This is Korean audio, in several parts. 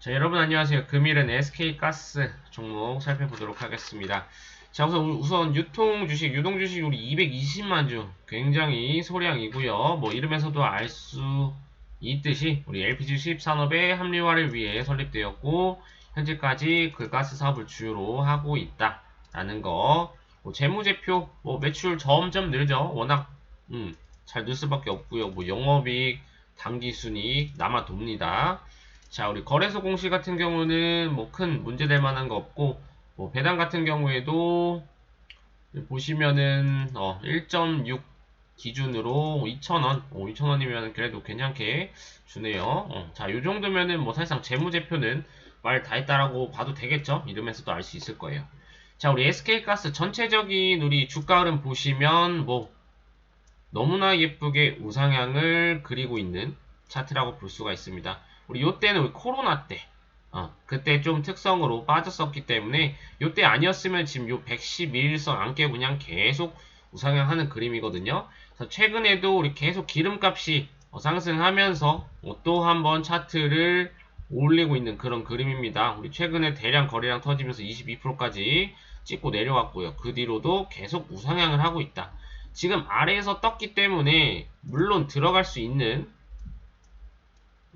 자, 여러분 안녕하세요. 금일은 SK가스 종목 살펴보도록 하겠습니다. 자, 우선, 우선 유통 주식, 유동 주식 우리 220만 주 굉장히 소량이고요. 뭐 이름에서도 알 수 있듯이 우리 LPG 수입 산업의 합리화를 위해 설립되었고 현재까지 그 가스 사업을 주요로 하고 있다라는 거. 뭐 재무제표, 뭐 매출 점점 늘죠. 워낙 음, 잘 늘 수밖에 없고요. 뭐 영업이익, 당기순이익 남아 돕니다. 자, 우리 거래소 공시 같은 경우는 뭐 큰 문제될 만한 거 없고, 뭐 배당 같은 경우에도 보시면은 어, 1.6 기준으로 2,000원, 어, 2,000원이면 그래도 괜찮게 주네요. 어, 자, 요 정도면은 뭐 사실상 재무제표는 말 다 했다라고 봐도 되겠죠? 이름에서도 알 수 있을 거예요. 자, 우리 SK가스 전체적인 우리 주가 흐름 보시면 뭐 너무나 예쁘게 우상향을 그리고 있는 차트라고 볼 수가 있습니다. 우리 요때는 우리 코로나 때, 어, 그때 좀 특성으로 빠졌었기 때문에 요때 아니었으면 지금 요 111선 안 깨고 그냥 계속 우상향하는 그림이거든요. 그래서 최근에도 우리 계속 기름값이 어, 상승하면서 어, 또한번 차트를 올리고 있는 그런 그림입니다. 우리 최근에 대량 거래량 터지면서 22%까지 찍고 내려왔고요. 그 뒤로도 계속 우상향을 하고 있다. 지금 아래에서 떴기 때문에 물론 들어갈 수 있는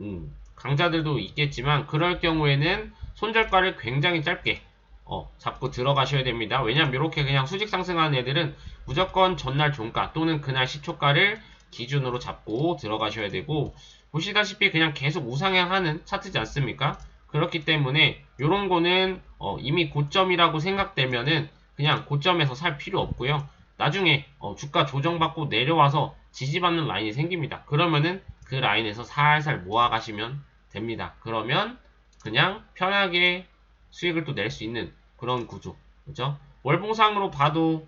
음, 강자들도 있겠지만 그럴 경우에는 손절가를 굉장히 짧게 어, 잡고 들어가셔야 됩니다. 왜냐면 이렇게 그냥 수직 상승하는 애들은 무조건 전날 종가 또는 그날 시초가를 기준으로 잡고 들어가셔야 되고 보시다시피 그냥 계속 우상향하는 차트지 않습니까? 그렇기 때문에 이런 거는 어, 이미 고점이라고 생각되면은 그냥 고점에서 살 필요 없고요. 나중에 어, 주가 조정받고 내려와서 지지받는 라인이 생깁니다. 그러면은 그 라인에서 살살 모아가시면 됩니다. 그러면 그냥 편하게 수익을 또 낼 수 있는 그런 구조. 그죠? 월봉상으로 봐도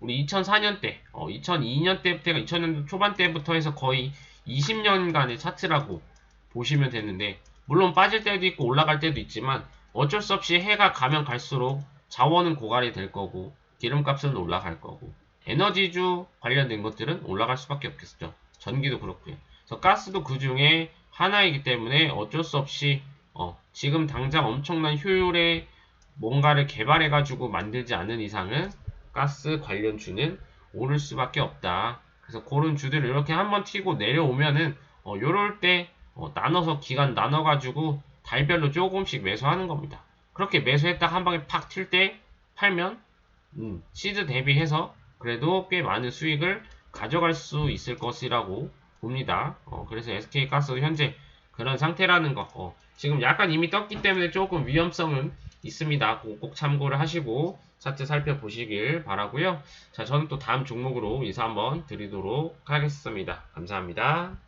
우리 2004년 때, 어, 2002년 때부터가 2000년 초반 때부터 해서 거의 20년간의 차트라고 보시면 되는데, 물론 빠질 때도 있고 올라갈 때도 있지만, 어쩔 수 없이 해가 가면 갈수록 자원은 고갈이 될 거고, 기름값은 올라갈 거고, 에너지주 관련된 것들은 올라갈 수밖에 없겠죠. 전기도 그렇고요. 그래서 가스도 그 중에 하나이기 때문에 어쩔 수 없이 어, 지금 당장 엄청난 효율의 뭔가를 개발해 가지고 만들지 않은 이상은 가스 관련 주는 오를 수밖에 없다. 그래서 그런 주들을 이렇게 한번 튀고 내려오면은 어, 요럴 때 어, 나눠서 기간 나눠 가지고 달별로 조금씩 매수하는 겁니다. 그렇게 매수했다 한 방에 팍 튈 때 팔면 음, 시드 대비해서 그래도 꽤 많은 수익을 가져갈 수 있을 것이라고 봅니다. 어, 그래서 SK가스도 현재 그런 상태라는 거. 어, 지금 약간 이미 떴기 때문에 조금 위험성은 있습니다. 꼭 참고를 하시고 차트 살펴보시길 바라고요. 자, 저는 또 다음 종목으로 인사 한번 드리도록 하겠습니다. 감사합니다.